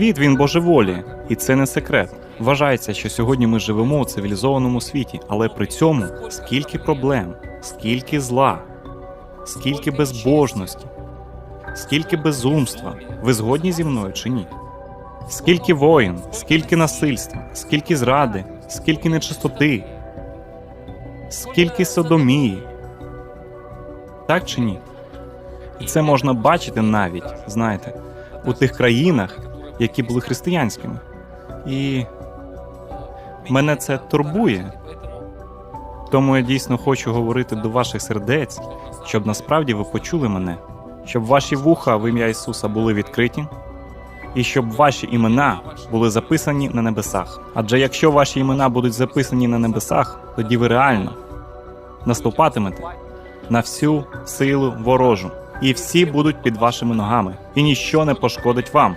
світ він божеволіє, і це не секрет. Вважається, що сьогодні ми живемо у цивілізованому світі, але при цьому скільки проблем, скільки зла, скільки безбожності, скільки безумства. Ви згодні зі мною чи ні? Скільки воїн, скільки насильства, скільки зради, скільки нечистоти, скільки содомії. Так чи ні? І це можна бачити навіть, знаєте, у тих країнах, які були християнськими. І мене це турбує. Тому я дійсно хочу говорити до ваших сердець, щоб насправді ви почули мене, щоб ваші вуха в ім'я Ісуса були відкриті, і щоб ваші імена були записані на небесах. Адже якщо ваші імена будуть записані на небесах, тоді ви реально наступатимете на всю силу ворожу, і всі будуть під вашими ногами, і ніщо не пошкодить вам.